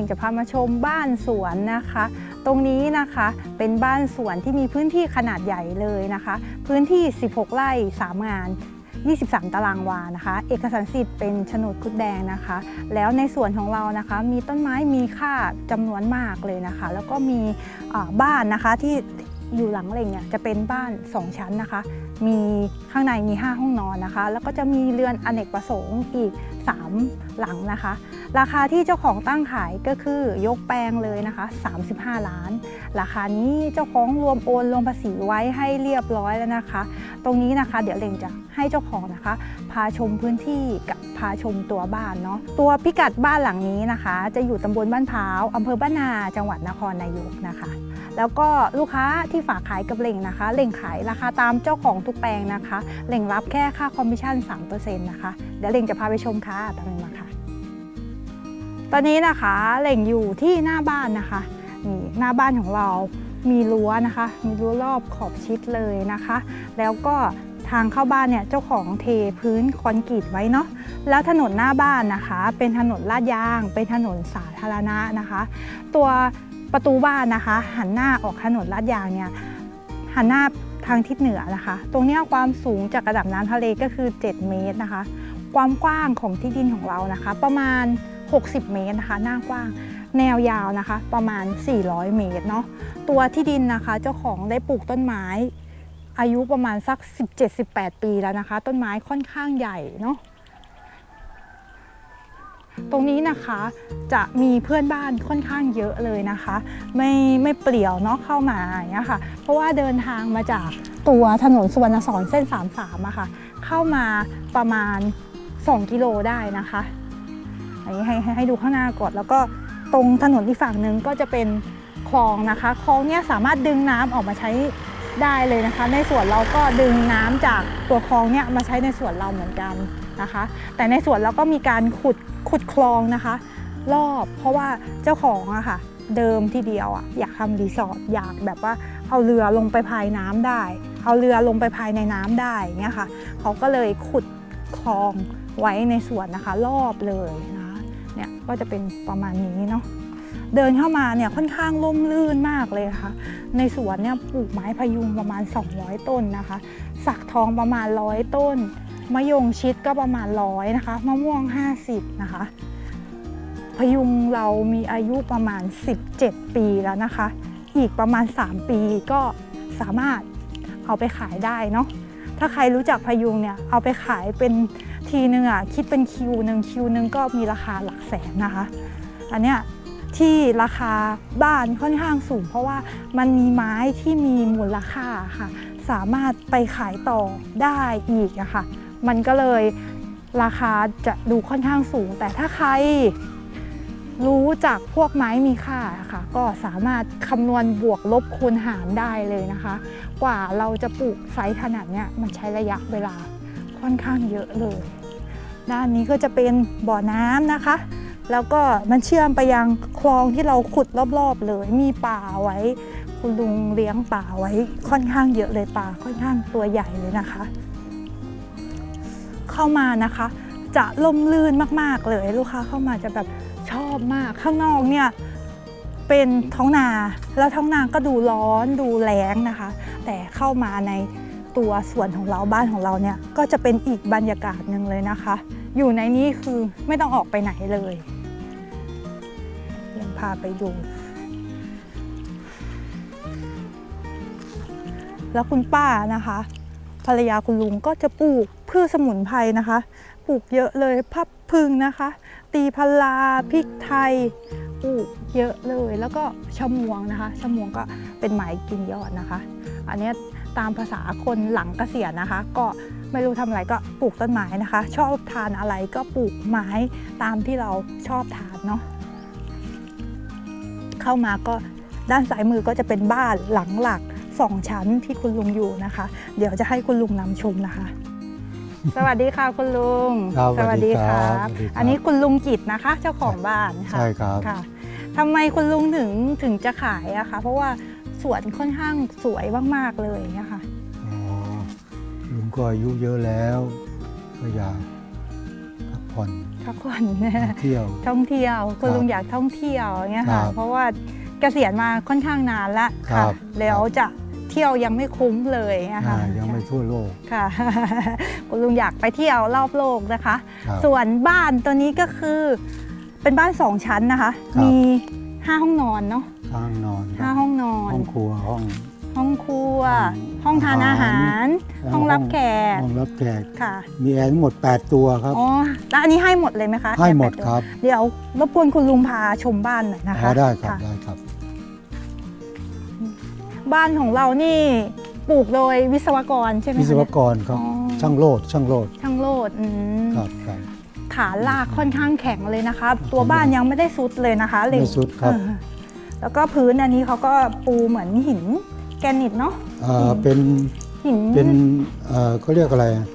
่งจะพามาชมบ้านสวนนะคะ ตรงนี้นะคะเป็นบ้านสวนที่มีพื้นที่ขนาดใหญ่เลยนะคะ พื้นที่ 16 ไร่ 3 งาน 23 ตารางวานะคะ เอกสารสิทธิ์เป็นโฉนดคุดแดงนะคะ แล้วในส่วนของเรานะคะ มีต้นไม้มีค่าจำนวนมากเลยนะคะ แล้วก็มีบ้านนะคะที่ อยู่หลังเหล่งเนี่ยจะเป็นบ้าน 2 ชั้นนะคะ มีข้างในมี 5 ห้องนอนนะคะ แล้วก็จะมีเรือนอเนกประสงค์อีก 3 หลังนะคะ ราคาที่เจ้าของตั้งขายก็คือยกแปลงเลยนะคะ 35 ล้าน ราคานี้เจ้าของรวมโอนรวมภาษีไว้ให้เรียบร้อยแล้วนะคะ ตรงนี้นะคะ เดี๋ยวเล่งจะให้เจ้าของนะคะ พาชมพื้นที่กับพาชมตัวบ้านเนาะตัวพิกัดบ้านหลังนี้นะคะ จะอยู่ตำบลบ้านพร้าวอำเภอบ้านนาจังหวัดนครนายกนะคะ แล้วก็ลูกค้าที่ฝากขายกับเล่งนะคะเล่งขายราคาตามเจ้าของทุกแปลงนะคะเล่งรับแค่ค่าคอมมิชชั่น3%นะคะเดี๋ยวเล่งจะพาไปชมค่ะตามนี้มาค่ะ ตอนนี้นะคะเล่งอยู่ที่หน้าบ้านนะคะนี่หน้าบ้านของเรามีรั้วนะคะ มีรั้วรอบขอบชิดเลยนะคะ แล้วก็ทางเข้าบ้านเนี่ยเจ้าของเทพื้นคอนกรีตไว้เนาะแล้วถนนหน้าบ้านนะคะ เป็นถนนลาดยาง เป็นถนนสาธารณะนะคะ ตัว ประตูบ้านนะคะ หันหน้าออกถนนลาดยางเนี่ยหันหน้าทางทิศเหนือนะคะ ตรงนี้ความสูงจากระดับน้ำทะเลก็คือ 7 เมตรนะคะ ความกว้างของที่ดินของเรานะคะ ประมาณ 60 เมตรนะคะ หน้ากว้าง แนวยาวนะคะ ประมาณ 400 เมตรเนาะตัวที่ดินนะคะ เจ้าของได้ปลูกต้นไม้ อายุประมาณสัก 17-18 ปีแล้วนะคะ ต้นไม้ค่อนข้างใหญ่เนาะ ตรงนี้นะคะจะมีเพื่อนบ้านค่อนข้างเยอะเลยนะคะ ไม่ไม่เปลี่ยวเนาะเข้ามาอย่างเงี้ยค่ะ เพราะว่าเดินทางมาจากตัวถนนสุวรรณสอนเส้น 33อะค่ะ เข้ามาประมาณ 2 กิโลได้นะคะอันนี้ให้ให้ให้ดูข้างหน้าก่อนแล้วก็ตรงถนนอีกฝั่งหนึ่งก็จะเป็นคลองนะคะคลองเนี้ยสามารถดึงน้ำออกมาใช้ได้เลยนะคะ ในส่วนเราก็ดึงน้ำจากตัวคลองเนี้ยมาใช้ในส่วนเราเหมือนกันนะคะ แต่ในส่วนเราก็มีการขุด ขุดคลองนะคะ รอบเพราะว่าเจ้าของอะค่ะ เดิมทีเดียวอะอยากทำรีสอร์ทอยากแบบว่าเอาเรือลงไปภายน้ำได้ เอาเรือลงไปภายในน้ำได้เงี้ยค่ะเขาก็เลยขุดคลองไว้ในสวนนะคะ รอบเลยนะเนี่ยก็จะเป็นประมาณนี้เนาะเดินเข้ามาเนี่ยค่อนข้างร่มรื่นมากเลยนะคะในสวนเนี่ยปลูกไม้พยุงประมาณ 200 ต้นนะคะ สักทองประมาณ 100 ต้น มะยงชิดก็ประมาณร้อยนะคะ มะม่วง 50 นะคะ พยุงเรามีอายุประมาณ 17 ปีแล้วนะคะ อีกประมาณ 3 ปีก็สามารถเอาไปขายได้เนาะ ถ้าใครรู้จักพยุงเนี่ย เอาไปขายเป็นทีนึงอะคิดเป็นคิวหนึ่งคิวหนึ่งก็มีราคาหลักแสนนะคะ อันเนี้ยที่ราคาบ้านค่อนข้างสูง เพราะว่ามันมีไม้ที่มีมูลค่าค่ะ สามารถไปขายต่อได้อีกอะค่ะ มันก็เลยราคาจะดูค่อนข้างสูง แต่ถ้าใครรู้จักพวกไม้มีค่าค่ะ ก็สามารถคำนวณบวกลบคูณหารได้เลยนะคะ กว่าเราจะปลูกไซส์ขนาดเนี้ยมันใช้ระยะเวลาค่อนข้างเยอะเลย ด้านนี้ก็จะเป็นบ่อน้ำนะคะ แล้วก็มันเชื่อมไปยังคลองที่เราขุดรอบๆเลย มีป่าไว้ คุณลุงเลี้ยงป่าไว้ค่อนข้างเยอะเลยป่าค่อนข้างตัวใหญ่เลยนะคะ เข้ามานะคะ จะล่มลื่นมากๆเลย ลูกค้าเข้ามาจะแบบชอบมากข้างนอกเนี่ยเป็นท้องนาแล้วท้องนาก็ดูร้อนดูแล้งนะคะ แต่เข้ามาในตัวสวนของเราบ้านของเราเนี่ยก็จะเป็นอีกบรรยากาศหนึ่งเลยนะคะ อยู่ในนี้คือไม่ต้องออกไปไหนเลยยังพาไปดู แล้วคุณป้านะคะ ภรรยาคุณลุงก็จะปลูกพืชสมุนไพรนะคะ ปลูกเยอะเลยพับพึงนะคะ ตีพลาพริกไทยปลูกเยอะเลย แล้วก็ชะมวงนะคะชะมวงก็เป็นไม้กินยอดนะคะ อันนี้ตามภาษาคนหลังเกษียณนะคะ ก็ไม่รู้ทำอะไรก็ปลูกต้นไม้นะคะ ชอบทานอะไรก็ปลูกไม้ตามที่เราชอบทานเนาะเข้ามาก็ด้านซ้ายมือก็จะเป็นบ้านหลังหลัก สองชั้นที่คุณลุงอยู่นะคะ เดี๋ยวจะให้คุณลุงนำชมนะคะ สวัสดีค่ะคุณลุงครับสวัสดีครับบสวัสดีครับอันนี้คุณลุงกิตนะคะ เจ้าของบ้านค่ะใช่ครับ ค่ะทำไมคุณลุงถึงถึงจะขายอะคะ เพราะว่าสวนค่อนข้างสวยมากๆเลยอย่างเงี้ยค่ะอ๋อลุงก็อายุเยอะแล้ว ก็อยากพักผ่อนพักผ่อนเที่ยว ท่องเที่ยวคุณครับลุงอยากท่องเที่ยวอย่างเงี้ยครัค่ะบเพราะว่าเกษียณมาค่อนข้างนานละครัค่ะบ แล้วจะ เที่ยวยังไม่คุ้มเลยนะอ่าคะยังไม่ทั่วโลกค่ะคุณลุงอยากไปเที่ยวรอบโลกนะคะครับส่วนบ้านตัวนี้ก็คือเป็นบ้านสองชั้นนะคะครับมีห้าห้องนอนเนาะข้างนอนคห้ารับห้องนอนห้องครัวห้องห้องครัว ห้องห้องทานอาหารแล้วห้องรับแขกห้องรับแขกค่ะ มีแอร์ทั้งหมด 8 ตัวครับอ๋อแล้วอันนี้ให้หมดเลยไหมคะให้หมดแปตัวครับ เดี๋ยวรบกวนคุณลุงพาชมบ้านหน่อยนะคะอ๋อได้ครับะได้ครับ บ้านของเรานี่ปลูกโดยวิศวกรใช่ไหมคะวิศวกรครับอ๋อช่างโลดช่างโลดช่างโลดอืมครับครับ ฐานรากค่อนข้างแข็งเลยนะคะตัวบ้านยังไม่ได้ซุดเลยนะคะเหล็กไม่สุดครับ เออแล้วก็พื้นอันนี้เขาก็ปูเหมือนหินแกรนิตเนาะเอ่อเป็นหินเป็นเอ่อเขาเรียกอะไรอะ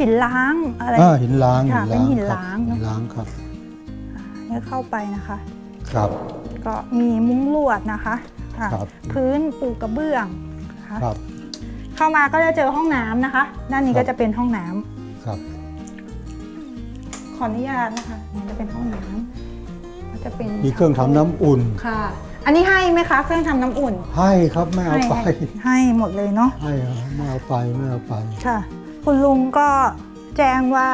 หินล้างอะไร อ่าหินล้างค่ะเป็นหินครับล้าง หิเนอะนล้างครับ เนี่ยเข้าไปนะคะ ครับ ก็มีมุ้งลวดนะคะ ค่ะครับ พื้นปูกระเบื้องนะคะครับ เข้ามาก็จะเจอห้องน้ำนะคะ ด้านนี้ครัก็บ จะเป็นห้องน้ำครับ ขออนุญาตนะคะนี่จะเป็นห้องน้ำก็จะเป็นมีเครื่องทำน้ำอุ่น ค่ะ อันนี้ให้ไหมคะเครื่องทำน้ำอุ่นให้ครับไม่เอาไป ให้ให้หมดเลยเนาะ ให้ครับไม่เอาไปไม่เอาไป ค่ะ คุณลุงก็แจ้งว่า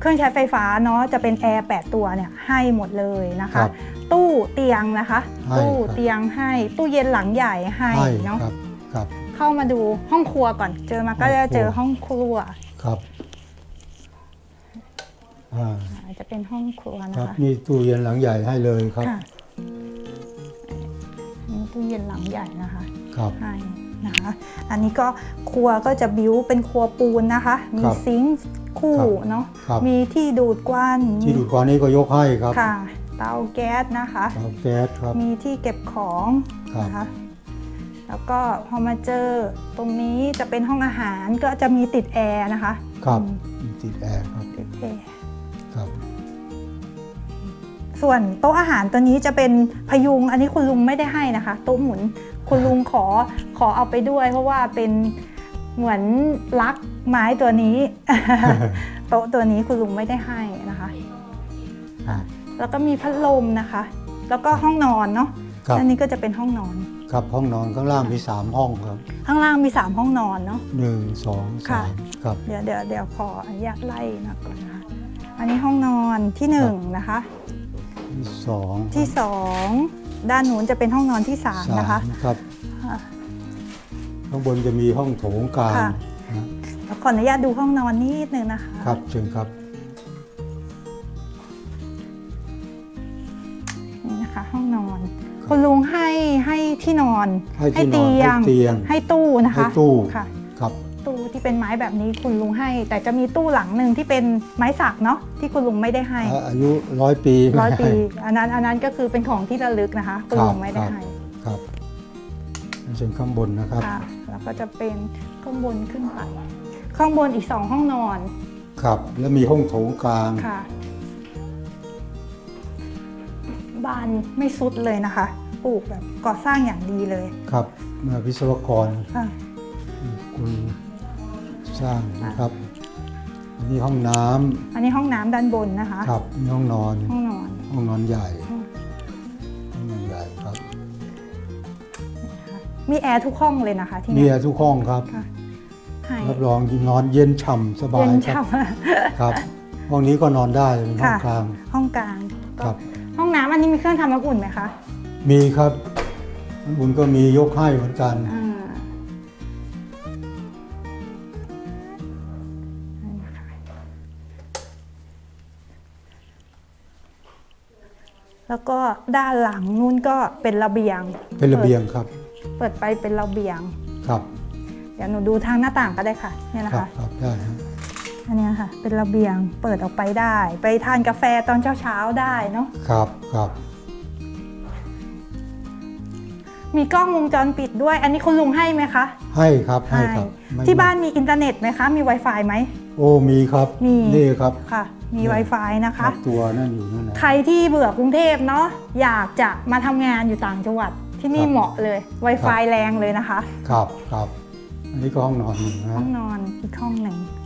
เครื่องใช้ไฟฟ้าเนาะจะเป็นแอร์8ตัวเนี่ยให้หมดเลยนะครัคะ บ ตู้เตียงนะคะ ให้ตู้ครับ เตียงให้ ตู้เย็นหลังใหญ่ให้ให้เนาะครับครับ เข้ามาดูห้องครัวก่อน เจอมาก็จะเจอห้ห้อองงคครัรัวครับอ่าอ่าจะเป็นห้องครัวคนะรับคะมีตู้เย็นหลังใหญ่ให้เลยครับค่ะนี่ตู้เย็นหลังใหญ่นะคะ ครับ ให้นะคะอันนี้ก็ครัวก็จะบิวเป็นครัวปูนนะคะ มีครับซิงค์คู่ครับเนาะ ครับ มีที่ดูดควันที่ดูดควันนี้ก็ยกให้ครับ ค่ะ เตาแก๊สนะคะ เตาแก๊สครับ มีที่เก็บของครับนะคะแล้วก็พอมาเจอตรงนี้จะเป็นห้องอาหารก็จะมีติดแอร์นะคะ ครับอืมมีติดแอร์ครับติดแอร์ครับ ส่วนโต๊ะอาหารตัวนี้จะเป็นพยุง อันนี้คุณลุงไม่ได้ให้นะคะ โต๊ะหมุนคุณลุงขอขอเอาไปด้วย เพราะว่าเป็นเหมือนลักไม้ตัวนี้ โต๊ะตัวนี้คุณลุงไม่ได้ให้นะคะครับ แล้วก็มีพัดลมนะคะ แล้วก็ห้องนอนเนาะครับอันนี้ก็จะเป็นห้องนอน ครับห้องนอนข้างล่างมีสามห้องครับข้างล่างมี 3 ห้องนอนเนาะ หนึ่งสองค่ะ สามครับ เดี๋ยวเดี๋ยวเดี๋ยวขออนุญาตไล่นะก่อนนะคะอันนี้ห้องนอนที่หนึ่งนะคะ ที่สองที่สองด้านนู้นจะเป็นห้องนอนที่สามสามนะคะครับอ่าข้างบนจะมีห้องโถงกลางค่ะ นะแล้วขออนุญาตดูห้องนอนนิดนึงนะคะ ครับเชิญครับ นี่นะคะ ห้องนอน คุณลุงให้ให้ที่นอนให้ที่นอนเตียง ให้เตียง ให้ตู้นะคะให้ตู้ค่ะ ครับ ตู้ที่เป็นไม้แบบนี้คุณลุงให้ แต่จะมีตู้หลังหนึ่งที่เป็นไม้สักเนาะที่คุณลุงไม่ได้ให้อ่าอายุร้อยปีร้อยปีไม่ให้อันนั้นอันนั้นก็คือเป็นของที่ระลึกนะคะ คุณลุงไม่ได้ครับให้ครับเชิญข้างบนนะครับค่ะแล้วก็จะเป็นข้างบนขึ้นไปข้างบนอีกสองห้องนอน ครับ แล้วมีห้องโถงกลางค่ะ บ้านไม่สุดเลยนะคะ ปลูกแบบก่อสร้างอย่างดีเลย ครับมาวิศวกรค่ะ คุณสร้างนะครับอันนี้ห้องน้ำอันนี้ห้องน้ำด้านบนนะคะครับมีห้องนอน ห้องนอน ห้องนอนใหญ่ อืม ห้องนอนใหญ่ครับนะคะมีแอร์ทุกห้องเลยนะคะ ที่มีนี่แอร์ทุกห้องครับ ค่ะให้รับรองนอนเย็นฉ่ำสบาเย็ยนครับฉ่ครับ ห้องนี้ก็นอนได้เป็นห้องค่ะ กลางำห้องกลางก็ครับ ห้องน้ำอันนี้มีเครื่องทำน้ำอุ่นไหมคะมีครับบุญก็มียกให้เหมือนกัน อ่านี่นะคะแล้วก็ด้านหลังนู่นก็เป็นระเบียง เป็นระเบียงครับ เปิดไปเป็นระเบียง ครับเดี๋ยวหนูดูทางหน้าต่างก็ได้ค่ะเนี่ยนะครัคะครับได้ครับ อันเนี้ยค่ะ เป็นระเบียงเปิดออกไปได้ ไปทานกาแฟตอนเช้าๆได้เนาะครับครับมีกล้องวงจรปิดด้วย อันนี้คุณลุงให้ไหมคะ ให้ครับให้ครับไม่ที่บ้านมีอินเทอร์เน็ตไหมคะ มี Wi-Fi ไหมโอ้มีครับมีนี่ครับค่ะ มีเนี่ย Wi-Fi นะครัคะบตัวนั่นอยู่นั่นนะใครที่เบื่อกรุงเทพเนาะอยากจะมาทำงานอยู่ต่างจังหวัดที่นี่ครับเหมาะเลย Wi-Fi แรงเลยนะคะ ครับครับอันนี้ก็ห้องนอนหนึ่งนะห้องนอนอีกห้องหนึ่งครับห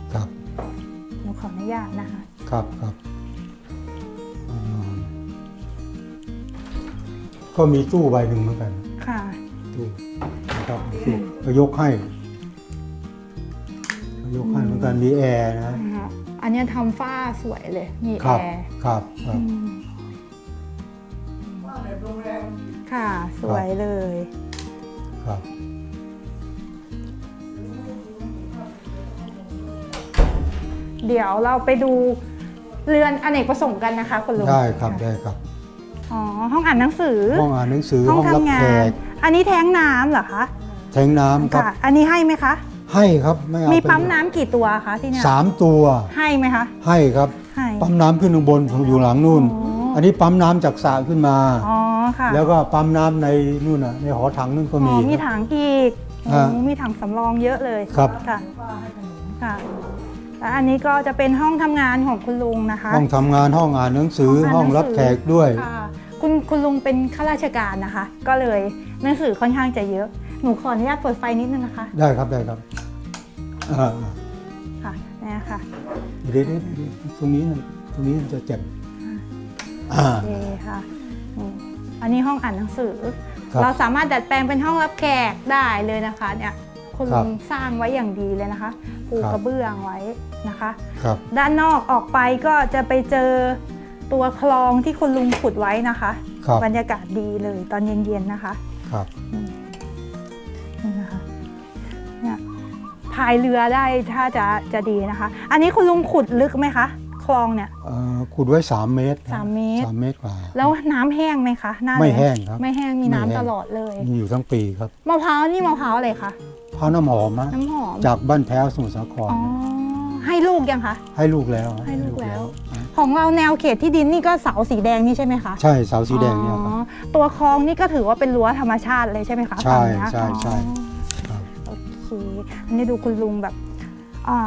นูขออนุญาตนะคะ ครับครับห้องนอนก็มีตู้ใบหนึ่งเหมือนกัน ค่ะ ตู้นะครับตู้ก็ยกให้ก็ยกให้เหมือนกันมีแอร์นะอ่าฮะอันเนี้ยทำฝ้าสวยเลย มีคแอรับ ร์ครับครับ อืมค่ะ สวยเลย ครับ เดี๋ยวเราไปดูเรือนอเนกประสงค์กันนะคะคุณลุงได้ครับะได้ครับอ๋อห้องอ่านหนังสือ ห้องอ่านหนังสือห้องห้องรับทำงาแขนกอันนี้แท้งน้ำเหรอคะแทงน้ำครับค่ะอันนี้ให้ไหมคะ ให้ครับไม่เอามีไปปั๊มน้ำกี่ตัวคะที่เนี่ยสามตัวให้ไหมคะ ให้ครับให้ปั๊มน้ำขึ้นข้างบนอยู่หลังนู่นอ๋ออัอันนี้ปั๊มน้ำจากสระขึ้นมาอ๋อค่ะแล้วก็ปั๊มน้ำในนู่นน่ะในหอถังนู่นก็อ๋มีอมีครับถังอีกอ่าโอ้มีถังสำรองเยอะเลยครับค่ะค่ะ แล้วอันนี้ก็จะเป็นห้องทำงานของคุณลุงนะคะห้องทำงานห้องอ่านหนังสือห้ห้อองงอ่านหนังสือรับแขกด้วย ค่ะคุณคุณลุงเป็นข้าราชการนะคะ ก็เลยหนังสือค่อนข้างจะเยอะ หนูขออนุญาตเปิดไฟนิดนึงนะคะได้ครับได้ครับอ่าค่ะเนี่ยค่ะเดี๋ยวเดี๋ยวเดี๋ยวตรงนี้น่ะตรงนี้มันจะเจ็บอ่า โอเคค่ะนี่อันนี้ห้องอ่านหนังสือ ครับ เราสามารถดัดแปลงเป็นห้องรับแขกได้เลยนะคะเนี่ย คุณครัลุบงสร้างไว้อย่างดีเลยนะคะ ปูครับ กระเบื้องไว้นะคะ ครับ ด้านนอกออกไปก็จะไปเจอตัวคลองที่คุณลุงขุดไว้นะคะ ครับ บรรยากาศดีเลยตอนเย็น ๆ นะคะ ครับ นี่นะคะเนี่ยพายเรือได้ถ้าจะจะดีนะคะ อันนี้คุณลุงขุดลึกไหมคะค ลองเนี่ยเอ่อขุดไว้ 3 เมตรนะสามเมตร สามเมตรกว่า แล้วน้ำแห้งไหมคะหน้าไม่ล้แห้งครับไม่แห้งมีไม่น้ำแห้ง ตลอดเลยมีอยู่ทั้งปีครับมะพร้าวนี่มะพร้าวอะไรคะพร้าวน้ำหอมนะน้ำหอมจากบ้านแพ้วสมุทรสาครอ๋อให้ลูกยังคะ ให้ลูกแล้วให้ลูกแล้วอะของเราแนวเขตที่ดินนี่ก็เสาสีแดงนี่ใช่ไหมคะใช่เสาสีแดงเนี่ยครับ อ๋อตัวคลองนี่ก็ถือว่าเป็นรั้วธรรมชาติเลยใช่ไหมคะใช่ฝั่งเนี้ยใช่ใช่อ๋อครับ โอเคอันนี้ดูคุณลุงแบบอ่า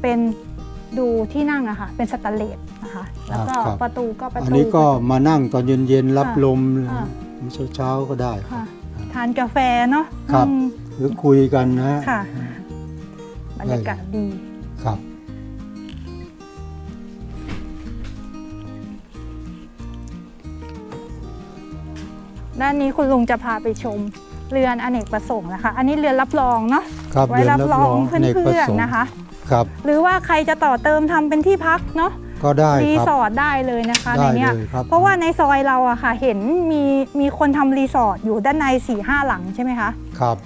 เป็น ดูที่นั่งอะค่ะเป็นสแตนเลสนะคะแล้วก็ครับ ประตูก็ประตูอันนี้ก็มานั่งตอนเย็นๆรับค่ะลมค่ะเช้าๆก็ได้ ค่ะทานกาแฟเนาะครับ อืมหรือคุยกันนะค่ะ บรรยากาศดีครับ ด้านนี้คุณลุงจะพาไปชมเรือนอเนกประสงค์นะคะ อันนี้เรือนรับรองเนาะครับไว้รับรองเนกปพื่ระอนสงๆค์นะคะ ครับ หรือว่าใครจะต่อเติมทำเป็นที่พักเนาะก็ได้รีครับ สอร์ทได้เลยนะคะได้ในเนี้ยเลยครับ เพราะว่าในซอยเราอะค่ะ เห็นมีมีคนทำรีสอร์ทอยู่ด้านใน4ี่ห้าหลังใช่ไหมคะ ครับ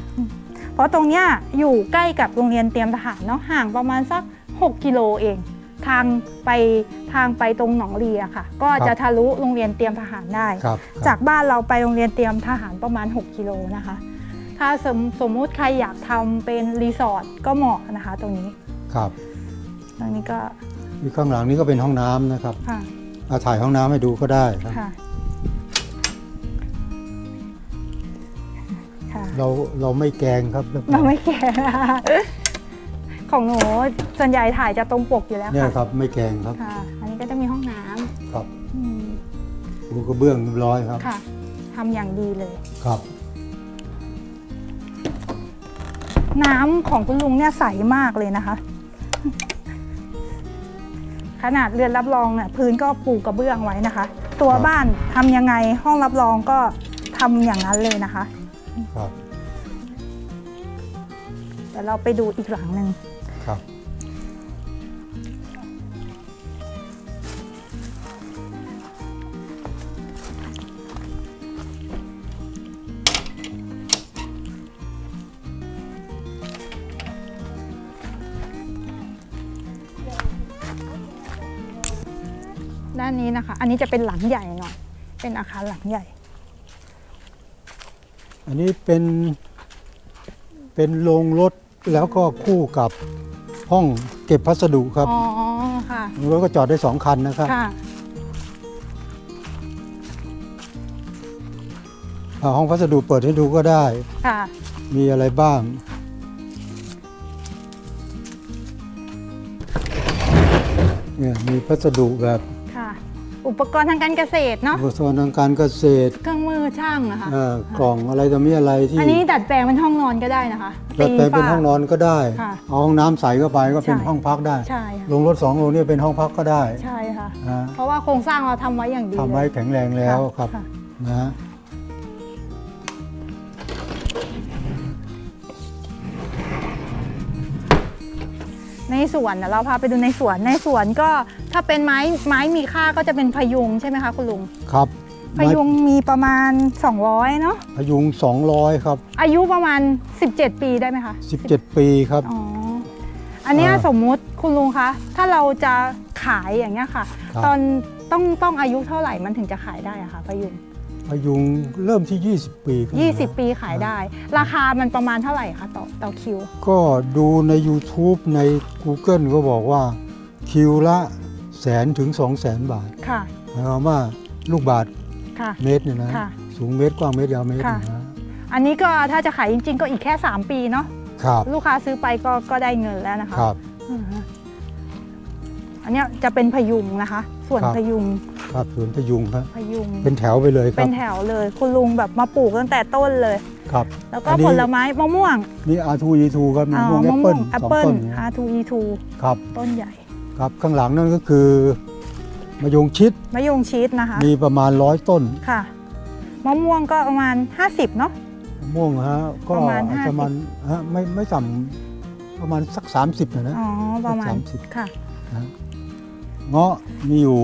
เพราะตรงเนี้ยอยู่ใกล้กับโรงเรียนเตรียมทหารเนาะห่างประมาณสัก 6 กิโลเอง ทางไปทางไปตรงหนองลีอะค่ะ ก็จะทะลุโรงเรียนเตรียมทหารได้ ครับจากบ้านเราไปโรงเรียนเตรียมทหารประมาณ 6 กิโลนะคะ ถ้าสมสมมุติใครอยากทำเป็นรีสอร์ทก็เหมาะนะคะตรงนี้ ครับตรงนี้ก็ที่ข้างหลังนี้ก็เป็นห้องน้ำนะครับค่ะเอาถ่ายห้องน้ำให้ดูก็ได้ครับค่ะค่ะเราเราไม่แกงครับเราไม่แก่ของหนูส่วนใหญ่ถ่ายจะตรงปกอยู่แล้วเนี่ยค่ะครับไม่แกงครับค่ะอันนี้ก็จะมีห้องน้ำครับอืมปูกระเบื้องเรียบร้อยครับค่ะทำอย่างดีเลยครับ น้ำของคุณลุงเนี่ยใสมากเลยนะคะ ขนาดเรือนรับรองเนี่ยพื้นก็ปูกระเบื้องไว้นะคะ ตัวครับ บ้านทำยังไงห้องรับรองก็ทำอย่างนั้นเลยนะคะ ครับ เดี๋ยวเราไปดูอีกหลังหนึ่ง ด้านนี้นะคะ อันนี้จะเป็นหลังใหญ่หน่อย เป็นอาคารหลังใหญ่ อันนี้เป็นเป็นโรงรถแล้วก็คู่กับห้องเก็บพัสดุครับ อ๋อ ค่ะ รถก็จอดได้สองคันนะครับค่ะ อ่าห้องพัสดุเปิดให้ดูก็ได้ ค่ะ มีอะไรบ้าง เนี่ยมีพัสดุแบบค่ะ อุปกรณ์ทางการเกษตรเนาะอุปกรณ์ทางการเกษตรเครื่องมือช่างอะค่ะเอ่อกล่องอะไรต่อมีอะไรที่อันนี้ดัดแปลงเป็นห้องนอนก็ได้นะคะดัดแปลงเป็นฝ้าห้องนอนก็ได้ค่ะเอาห้องน้ำใสเข้าไปก็เป็นใช่ห้องพักได้ใช่ค่ะ ลงรถสองลงนี่เป็นห้องพักก็ได้ใช่ค่ะ นะเพราะว่าโครงสร้างเราทำไว้อย่างดีทำไว้เลยแข็งแรงแล้วครับะนะ ในสวนน่ะเราพาไปดูในสวนในสวนก็ถ้าเป็นไม้ไม้มีค่าก็จะเป็นพยุงใช่ไหมคะคุณลุง ครับพยุงมีประมาณ 200เนาะพยุง 200 ครับ อายุประมาณ 17 ปีได้ไหมคะ 17 ปีครับอ๋ออันเนี้ยอ่าสมมุติคุณลุงคะถ้าเราจะขายอย่างเงี้ยค่ะครับตอนต้องต้องอายุเท่าไหร่มันถึงจะขายได้อะคะพยุง พยุงเริ่มที่ 20 ปีขึ้นมา20 ปีขายได้ ราคามันประมาณเท่าไหร่คะต่อต่อคิว ก็ดูใน YouTube ใน Google ก็บอกว่าคิวละแสนถึง 2 0 0แสนบาทค่ะ หมายความว่าลูกบาทค่ะ เมตรเนี่ยนะ ค่ะสูงเมตรกว้างเมตรยาวเมตรค่ะนะอันนี้ก็ถ้าจะขายจริง ๆ ก็อีกแค่ 3 ปีเนาะ ครับลูกค้าซื้อไปก็ก็ได้เงินแล้วนะคะครับ อือฮะอันเนี้ยจะเป็นพยุงนะคะ ส่วนครับ พยุง ครับสวนพยุงครับพยุงเป็นแถวไปเลยคเป็รับนแถวเลยคุณลุงแบบมาปลูกตั้งแต่ต้นเลย ครับ แล้วก็อันนี้ ผลไม้มะม่วงนี่อาทูอีทูครับมีอ่าม่วงแอมะปม่เปิ้วลงแอปสองเปิ้ลต้นเนี่ย R2E2 ครับต้นใหญ่ครับข้างหลังนั่นก็คือมะยงชิดมะยงชิดนะคะมีประมาณร้อยต้นค่ะมะม่วงก็ประมาณ 50เนาะ มะม่วงฮะก็ประมาณอาจจะ50มันฮะไม่ไม่ต่ำประมาณสัก 30นะนะ อ๋อประมาณสามสิบ ค่ะนะเงาะมีอยู่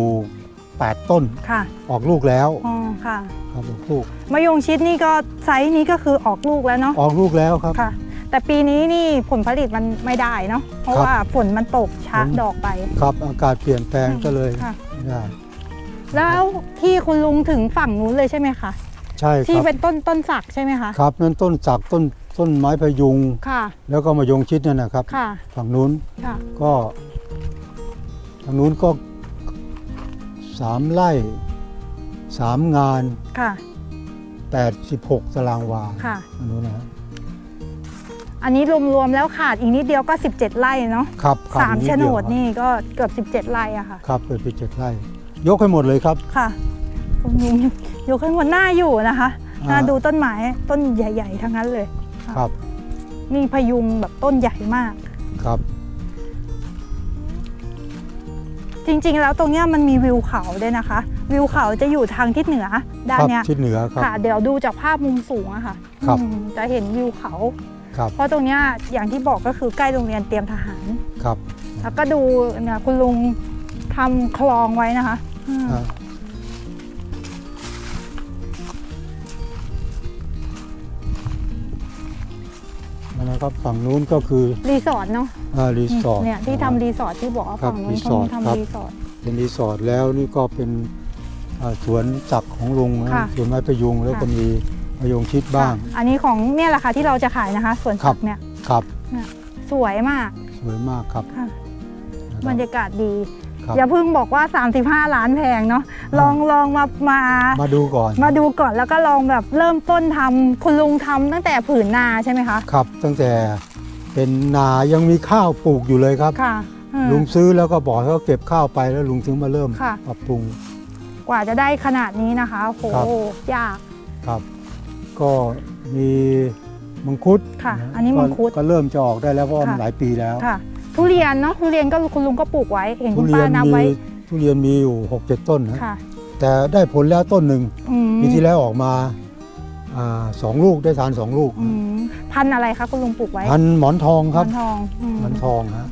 8 ต้น ค่ะออกลูกแล้วอ๋อค่ะครับออกลูกมะยงชิดนี่ก็ไซส์นี้ก็คือออกลูกแล้วเนาะออกลูกแล้วครับ ค่ะ แต่ปีนี้นี่ผลผลิตมันไม่ได้เนาะเพราะครับว่าฝนมันตกช้าฝน ดอกไป ครับอากาศเปลี่ยนแปลงก็เลยค่ะ ไม่ได้แล้วที่คุณลุงถึงฝั่งนู้นเลยใช่ไหมคะใช่คที่รับเป็นต้นต้นสักใช่ไหมคะครับนั่นต้นจากต้นต้นไม้พยุง ค่ะ แล้วก็มายงชิดนั่นนะครับ ค่ะฝั่งนู้นค่ะก็ทางนู้นก็ สามไร่สามงาน ค่ะ 86 ตารางวาค่ะทางนู้นนะฮะอันนี้รวมๆแล้วขาดอีกนิดเดียวก็ 17 ไร่เนาะครับครับสามอีกโฉดนเดียวดนี่ก็เกือบ 17 ไร่อะค่ะ ครับเกิดเป็นเจ็ดไร่ ยกให้หมดเลยครับ ค่ะคุณลุงยกให้หมดหน้าอยู่นะคะอ่าน่า ดูต้นไม้ต้นใหญ่ ๆ ทั้งนั้นเลย ครับ มีพยุงแบบต้นใหญ่มาก ครับ จริงๆ แล้วตรงเนี้ยมันมีวิวเขาด้วยนะคะ วิวเขาจะอยู่ทางทิศเหนือด้านครับเนี้ยทิศเหนือครับ ค่ะ เดี๋ยวดูจากภาพมุมสูงอะค่ะครับ อืมจะเห็นวิวเขา ครับเพราะตรงเนี้ยอย่างที่บอกก็คือใกล้โรงเรียนเตรียมทหาร ครับแล้วก็ดูเนี่ยคุณลุงทำคลองไว้นะคะอืมอ่า นั่นนะครับฝั่งนู้นก็คือรีสอร์ทเนาะอ่ารีสอร์ทเนี่ยที่ทำรีสอร์ทที่บอกว่าครับฝั่งนู้นรีเขาสอร์ทครับทำรีสอร์ท เป็นรีสอร์ทแล้วนี่ก็เป็นอ่าสวนจักรของลุงนะค่ะสวนไม้ประยุงแล้วก็ค่ะมีมะยงชิดบ้างค่ะอันนี้ของเนี่ยแหละค่ะที่เราจะขายนะคะสวนครัสับ ตว์เนี่ยครับ สวยมากสวยมากครับค่ะนะคบรรยากาศดี ครับอย่าเพิ่งบอกว่า 35 ล้านแพงเนาะลองลองมามามาดูก่อน มาดูก่อนแล้วก็ลองแบบเริ่มต้นทำคุณลุงทำตั้งแต่ผืนนาใช่ไหมคะครับ ตั้งแต่เป็นนายังมีข้าวปลูกอยู่เลยครับ ค่ะอืม ลุงซื้อแล้วก็บอกให้เขาเก็บข้าวไปแล้วลุงถึงมาเริ่มค่ะ ปรับปรุง กว่าจะได้ขนาดนี้นะคะโหครับ ยาก ครับ ก็มีมังคุดค่ะะอันนี้มังคุดก็ก็เริ่มจะออกได้แล้วเพราะว่ามันค่ะหลายปีแล้ว ค่ะ ทุเรียนเนาะทุเรียนก็คุณลุงก็ปลูกไว้เห็นทุคุณเรีป้ายนนับมีไว้ทุเรียนมีอยู่หกเจ็ดต้นนะค่ะแต่ได้ผลแล้วต้นหนึ่งอืมปีที่แล้วออกมาอาสองลูกได้ทานสองลูกอืมพันธุ์อะไรคะคุณลุงปลูกไว้พันหมอนทองครับหมอนทองอืมหมอนทองนะ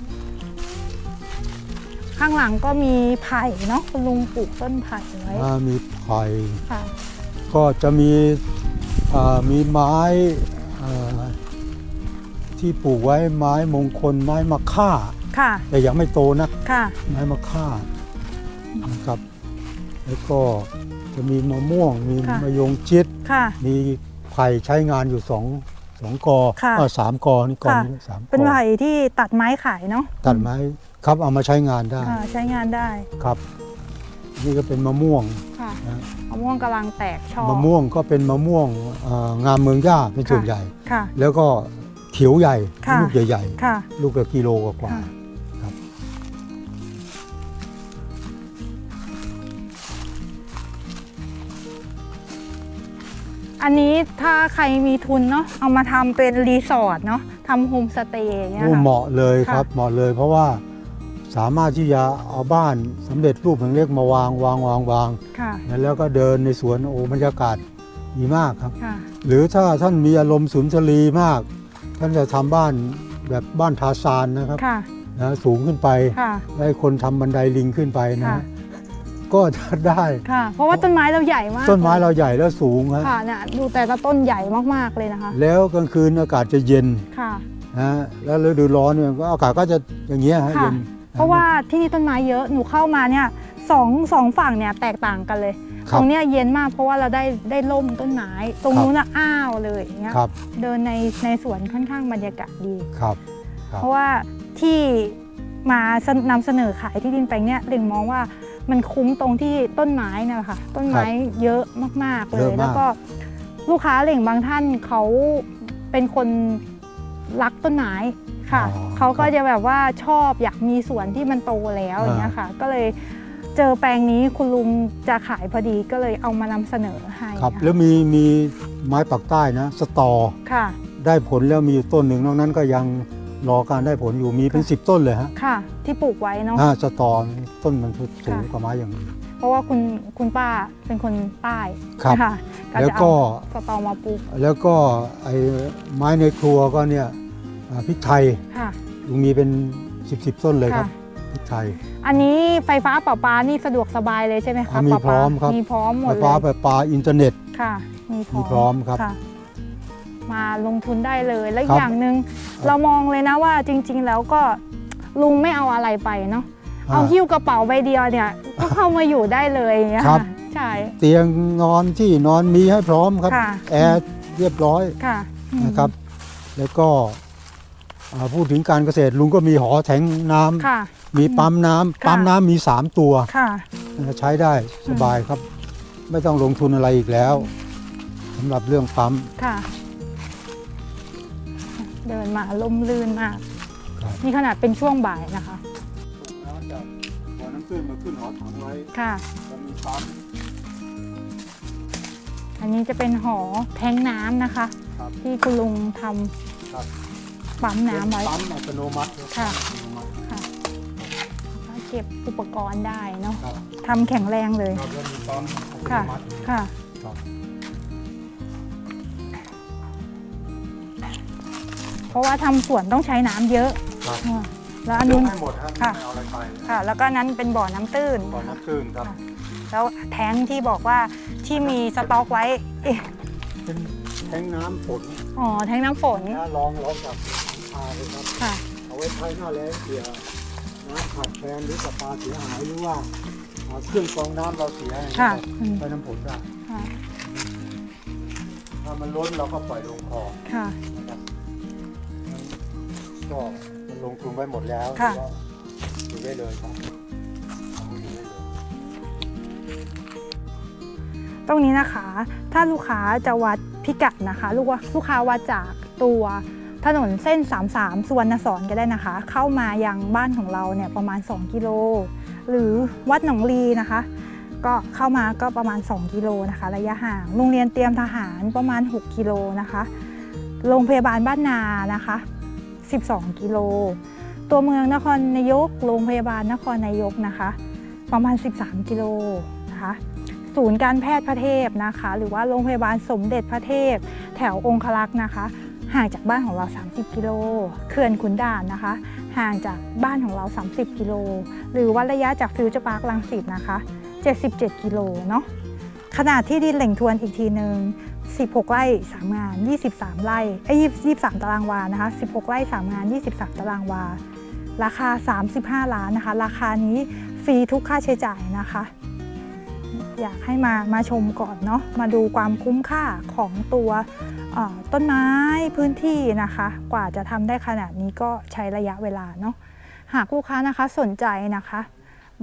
ข้างหลังก็มีไผ่เนาะคุณลุงปลูกต้นไผ่ไว้อ่ามีไผ่ค่ะ ก็จะมีอ่ามีไม้อ่า ที่ปลูกไว้ไม้มงคลไม้มะค่า ค่ะ แต่ยังไม่โตนักค่ะ ไม้มะค่านะครับ แล้วก็จะมีมะม่วงมีค่ะ มะยงชิด ค่ะ มีไผ่ใช้งานอยู่สองสองกอค่ะเอ่อสามกอนี่กอค่ะ นี้สามกอเป็นไผ่ที่ตัดไม้ขายเนาะตัดไม้ครับเอามาใช้งานได้อ่าใช้งานได้ ครับ นี่ก็เป็นมะม่วง ค่ะนะ มะม่วงกำลังแตกช่อมะม่วงก็เป็นมะม่วงเอ่องามเมืองย่าเป็นส่วนค่ะใหญ่ ค่ะ แล้วก็ เขียวใหญ่ลูกใหญ่ค่ะ ๆ ลูกละกิโลกว่ากว่าครับอันนี้ถ้าใครมีทุนเนาะเอามาทำเป็นรีสอร์ทเนาะทำโฮมสเตย์เนี่ยเหมาะเลยครับ เหมาะเลย เพราะว่าสามารถที่จะเอาบ้านสำเร็จรูปหลังเล็กมาวางวางวางวางค่ะแล้วก็เดินในสวนโอ้บรรยากาศดีมากครับหรือถ้าท่านมีอารมณ์สุนทรีมาก ท่านจะทำบ้านแบบบ้านทาซานนะครับค่ะนะสูงขึ้นไปค่ะให้คนทำบันไดลิงขึ้นไปนะค่ะก็จะได้ค่ะ เพราะว่าต้นไม้เราใหญ่มาก ต้นไม้เราใหญ่แล้วสูงฮะค่ะเนี่ยดูแต่ละต้นใหญ่มากๆเลยนะคะ แล้วกลางคืนอากาศจะเย็นค่ะนะแล้วฤดูร้อนเนี่ยก็อากาศก็จะอย่างเงี้ยฮะค่ะเย็นเพราะว่าที่นี่ต้นไม้เยอะหนูเข้ามาเนี่ยสองสองฝั่งเนี่ยแตกต่างกันเลยค ตรัรบงเนี้ยเย็นมากเพราะว่าเราได้ได้ร่มต้นไม้ ตรงครับนู้นน่ะอ้าวเลยอย่างเงี้ยครับเดินในในสวนค่อนข้างบรรยากาศดี ครับ ครับ เพราะว่าที่มาเสนนำเสนอขายที่ดินแปลงเนี้ยเด่งมองว่ามันคุ้มตรงที่ต้นไม้เนี่ยแหละค่ะ ต้นไม้เยอะมากๆเลเยย อะมาก แล้วก็ลูกค้าเหล่งบางท่านเขาเป็นคนรักต้นไม้ค่ะ อ๋อเขาก็ครับจะแบบว่าชอบอยากมีสวนที่มันโตแล้วอย่างเงี้ยค่ะ ก็เลย เจอแปลงนี้คุณลุงจะขายพอดีก็เลยเอามานำเสนอให้ครับค่ะแล้วมีมีไม้ปักใต้นะ สตอ ค่ะ ได้ผลแล้วมีอยู่ต้นหนึ่งนอกนั้นก็ยังรอการได้ผลอยู่มีเป็น 10 ต้นเลยฮะค่ะ ที่ปลูกไว้เนาะ อ่าสตอต้นมันสูงค่ะกว่าไม้อย่างนี้ เพราะว่าคุณคุณป้าเป็นคนใต้ครับค่ะแล้วก็จะเอาสตอมาปลูกแล้วก็ไอ้ไม้ในครัวก็เนี่ยอ่าพริกไทยค่ะ ลุงมีเป็น 10บต้นเลยครับ ค่ะ พริกไทย อันนี้ไฟฟ้าประปานี่สะดวกสบายเลยใช่ไหมคะอ่ามีประพร้ปาอมครับมีพร้อมหมไฟดเลฟ้ายไฟปลาอินเทอร์เน็ตค่ะ มีพร้อมมีพร้อมครับะมาลงทุนได้เลยและอีครักบอย่างหนึ่งเรามองเลยนะว่าจริง ๆ แล้วก็ลุงไม่เอาอะไรไปเนาะเอาหิ้วกระเป๋าใบเดียวเนี่ยก็เข้ามาอยู่ได้เลยอย่างเงี้ยครัค่ะบใช่เตียงนอนที่นอนมีให้พร้อมครับค่ะแอร์เรียบร้อยค่ะอืมนะครับ แล้วก็อ่าพูดถึงการเกษตรลุงก็มีหอแทงน้ำค่ะ มีปั๊มน้ำค่ะปั๊มน้ำมี 3 ตัวค่ะใช้ได้สบายครับ ไม่ต้องลงทุนอะไรอีกแล้วสำหรับเรื่องปั๊ม ค่ะ เดินมาล่มลื่นมาก ครับ นี่ขนาดเป็นช่วงบ่ายนะคะ น้ำจากบ่อน้ำตื้นมาขึ้นหอถังไว้ค่ะแล้วมีปั๊ม อันนี้จะเป็นหอแทงน้ำนะคะ ครับที่คุณลุงทครับำปั๊มน้ำไว้ ปั๊มอัตโนมัติค่ะ อัตโนมัติค่ะก็ เก็บอุปกรณ์ได้เนาะครับทำแข็งแรงเลยครับแล้วมีปั๊มอัตโนค่ะมัติค่ะ ครับเพราะว่าทำสวนต้องใช้น้ำเยอะครับอ่าแล้วอันนู้น ให้หมดครับค่ะ ไม่เอาอะไรไปค่ะ แล้วก็นั้นเป็นบ่อน้ำตื้นบ่อน้ำตื้นครับค่ะแล้วแท้งที่บอกว่าที่มีสต็อกไว้เอ๊ะเป็นแทงน้ำฝนอ๋อแท้งน้ำฝนนะลองลองจากพาเลยครับ ค่ะ เอาไว้ใช้หน้าแล้งเสีย น้ำขาดแคลนหรือปลาปลาเสียหายหรือว่าอ่าเครื่องกรองน้ำเราเสียอย่างเงี้ยค่ะครับอืมใช้น้ำฝนได้ค่ะ ถ้ามันล้นเราก็ปล่อยลงคลองค่ะ นะครับก็มันลงทุนไว้หมดแล้วค่ะ ก็อยู่ได้เลยครับเอาอยู่ได้เลย ตรงนี้นะคะ ถ้าลูกค้าจะวัดพิกัดนะคะ ลูกว่าลูกค้าวัดจากตัว ถนนเส้น 33สุวรรณสอนก็ได้นะคะ เข้ามายังบ้านของเราเนี่ยประมาณ 2 กิโล หรือวัดหนองลีนะคะ ก็เข้ามาก็ประมาณ 2 กิโลนะคะ ระยะห่าง โรงเรียนเตรียมทหารประมาณ 6 กิโลนะคะ โรงพยาบาลบ้านนานะคะ 12 กิโล ตัวเมืองนครนายก โรงพยาบาลนครนายกนะคะ ประมาณ 13 กิโลนะคะศูนย์การแพทย์พระเทพนะคะ หรือว่าโรงพยาบาลสมเด็จพระเทพ แถวองคลักษ์นะคะ ห่างจากบ้านของเรา 30 กิโลเขื่อนขุนด่านนะคะ ห่างจากบ้านของเรา 30 กิโล หรือวัดระยะจากฟิวเจอร์พาร์คลังสิตนะคะ 77 กิโลเนาะขนาดที่ดินแหล่งทวนอีกทีหนึ่ง16 ไร่ 3 งาน 23 ไร่ไอ้23 ตารางวานะคะ 16 ไร่ 3 งาน 23 ตารางวา ราคา 35 ล้านนะคะ ราคานี้ฟรีทุกค่าใช้จ่ายนะคะ อยากให้มามาชมก่อนเนาะ มาดูความคุ้มค่าของตัว ต้นไม้พื้นที่นะคะ กว่าจะทำได้ขนาดนี้ก็ใช้ระยะเวลาเนาะหากลูกค้านะคะสนใจนะคะ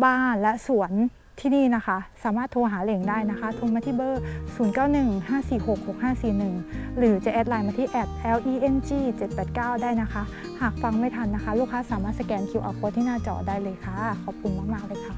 บ้านและสวนที่นี่นะคะ สามารถโทรหาเหล่งได้นะคะโทรมาที่เบอร์ 0915466541 หรือจะแอดไลน์มาที่ @leng 789 ได้นะคะ หากฟังไม่ทันนะคะ ลูกค้าสามารถสแกน QR code ที่หน้าจอได้เลยค่ะ ขอบคุณมาก ๆ เลยค่ะ